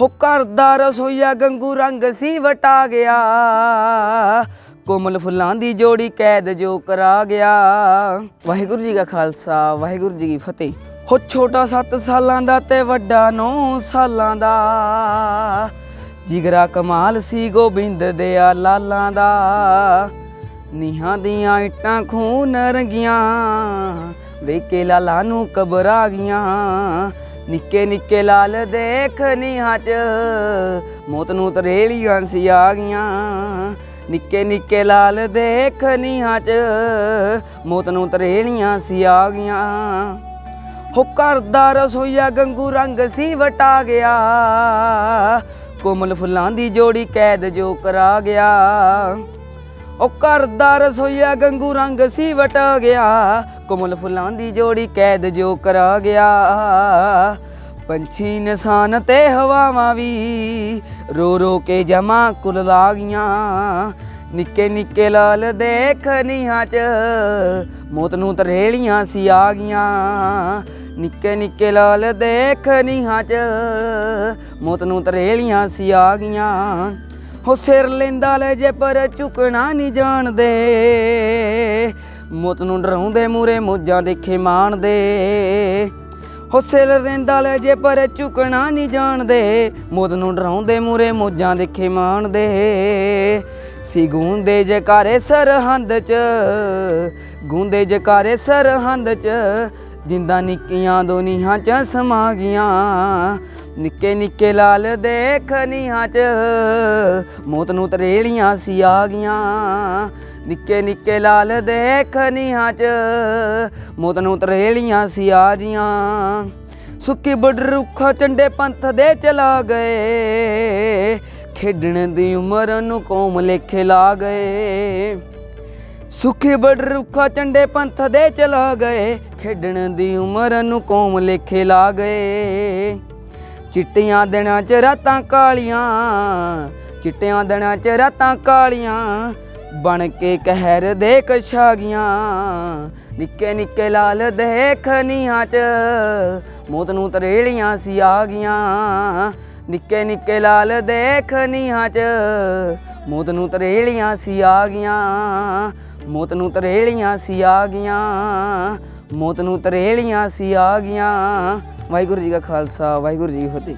ਹੋ ਘਰ ਦਾ ਰਸੋਈਆ ਗੰਗੂ ਰੰਗ ਸੀ ਵਟਾ ਗਿਆ। ਕੋਮਲ ਫੁੱਲਾਂ ਦੀ ਜੋੜੀ ਕੈਦ ਜੋ ਕਰਾ ਗਿਆ। ਵਾਹਿਗੁਰੂ ਜੀ ਕਾ ਖਾਲਸਾ, ਵਾਹਿਗੁਰੂ ਜੀ ਕੀ ਫਤਿਹ। ਹੋ ਛੋਟਾ 7 ਸਾਲਾਂ ਦਾ ਤੇ ਵੱਡਾ 9 ਸਾਲਾਂ ਦਾ। ਜਿਗਰਾ ਕਮਾਲ ਸੀ ਗੋਬਿੰਦ ਦੇ ਆ ਲਾਲਾਂ ਦਾ। ਨੀਹਾਂ ਦੀਆਂ ਇੱਟਾਂ ਖੂਨ ਰੰਗੀਆਂ ਵੇਕੇ ਲਾਲਾ ਨੂੰ ਕਬਰ ਗਈਆਂ। ਨਿੱਕੇ ਨਿੱਕੇ ਲਾਲ ਦੇਖ ਨੀਹਾਂ ਚ। ਮੌਤ ਨੂੰ ਤਰੇਲੀਆਂ ਸੀ ਆ ਗਈਆਂ। ਨਿੱਕੇ ਨਿੱਕੇ ਲਾਲ ਦੇਖ ਨੀਹਾਂ ਚ। ਮੌਤ ਨੂੰ ਤਰੇਲੀਆਂ ਸੀ ਆ ਗਈਆਂ। ਹੋ ਕਰਦਾ ਰਸੋਈਆ ਗੰਗੂ ਰੰਗ ਸੀ ਵਟਾ ਗਿਆ। ਕੋਮਲ ਫੁੱਲਾਂ ਦੀ ਜੋੜੀ ਕੈਦ ਜੋ ਕਰਾ ਗਿਆ। ਉਹ ਕਰਦਾ ਰਸੋਈਆ ਗੰਗੂ ਰੰਗ ਸੀ ਵਟਾ ਗਿਆ। ਕੋਮਲ ਫੁੱਲਾਂ ਦੀ ਜੋੜੀ ਕੈਦ ਜੋ ਕਰਾ ਗਿਆ। ਪੰਛੀ ਨਿਸ਼ਾਨ ਤੇ ਹਵਾਵਾਂ ਵੀ ਰੋ ਰੋ ਕੇ ਜਮਾ ਕੁਲ ਲਾ ਗਈਆਂ ਨਿੱਕੇ ਨਿੱਕੇ ਲਾਲ ਦੇਖ ਨੀਹਾਂ ਚ ਮੌਤ ਨੂੰ ਤਰੇਲੀਆਂ ਸੀ ਆ ਗਈਆਂ। ਨਿੱਕੇ ਨਿੱਕੇ ਲਾਲ ਦੇਖ ਨੀਹਾਂ ਚ ਮੌਤ ਨੂੰ ਤਰੇਲੀਆਂ ਸੀ ਆ ਗਈਆਂ। ਹੋ ਸਿਰ ਲੈਂਦਾ ਲੈ ਜੇ ਪਰ ਝੁਕਣਾ ਨਹੀਂ ਜਾਣਦੇ। ਮੌਤ ਨੂੰ ਡਰਾਉਂਦੇ ਮੂਰੇ ਮੋਜਾਂ ਦੇਖੇ ਮਾਣਦੇ। ਹੋ ਸਿਰ ਲੈਂਦਾ ਲੈ ਜੇ ਪਰ ਝੁਕਣਾ ਨਹੀਂ ਜਾਣਦੇ। ਮੌਤ ਨੂੰ ਡਰਾਉਂਦੇ ਮੂਰੇ ਮੋਜਾਂ ਦੇਖੇ ਮਾਣਦੇ। ਸੀ ਗੂੰਦੇ ਜਕਾਰੇ ਸਰਹੰਦ ਚ, ਗੂੰਦੇ ਜਕਾਰੇ ਸਰਹੰਦ ਚ, ਜਿੰਦਾ ਨਿੱਕੀਆਂ ਦੋ ਚ ਸਮਾ ਗਈਆਂ। ਨਿੱਕੇ ਨਿੱਕੇ ਲਾਲ ਦੇਖ ਨੀਹਾਂ ਚ। ਮੌਤ ਨੂੰ ਤਰੇਲੀਆਂ ਸੀ ਆ ਗਈਆਂ। ਨਿੱਕੇ ਨਿੱਕੇ ਲਾਲ ਦੇਖ ਨੀਹਾਂ ਚ। ਮੌਤ ਨੂੰ ਤਰੇਲੀਆਂ ਸੀ ਆ ਜੀਆਂ ਸੁੱਕੀ ਬੜ ਰੁੱਖਾ ਚੰਡੇ ਪੰਥ ਦੇ ਚਲਾ ਗਏ। ਖੇਡਣ ਦੀ ਉਮਰ ਨੂੰ ਕੌਮ ਲੇਖੇ ਲਾ ਗਏ। ਸੁਖੀ ਬੜ ਰੁੱਖਾ ਚੰਡੇ ਪੰਥ ਦੇ ਚਲਾ ਗਏ। ਖੇਡਣ ਦੀ ਉਮਰ ਨੂੰ ਕੌਮ ਲੇਖੇ ਲਾ ਗਏ। ਚਿੱਟੀਆਂ ਦਿਨਾਂ ਚ ਰਾਤਾਂ ਕਾਲੀਆਂ, ਚਿੱਟਿਆਂ ਦਿਨਾਂ ਚ ਰਾਤਾਂ ਕਾਲੀਆਂ, ਬਣ ਕੇ ਕਹਿਰ ਦੇ ਕਸ਼ਾਗੀਆਂ ਨਿੱਕੇ ਨਿੱਕੇ ਲਾਲ ਦੇਖ ਨੀਹਾਂ ਚ, ਮੋਤ ਨੂੰ ਤਰੇਲੀਆਂ ਸੀ ਆ ਗਈਆਂ। ਨਿੱਕੇ ਨਿੱਕੇ ਲਾਲ ਦੇਖ ਨੀਹਾਂ ਚ, ਮੋਤ ਨੂੰ ਤਰੇਲੀਆਂ ਸੀ ਆ ਗਈਆਂ, ਮੋਤ ਨੂੰ ਤਰੇਲੀਆਂ ਸੀ ਆ ਗਈਆਂ। ਮੌਤ ਨੂੰ ਤਰੇਲੀਆਂ ਸੀ ਆ ਗਈਆਂ। ਵਾਹਿਗੁਰੂ ਜੀ ਕਾ ਖਾਲਸਾ ਵਾਹਿਗੁਰੂ ਜੀ ਕੀ ਫਤਿਹ।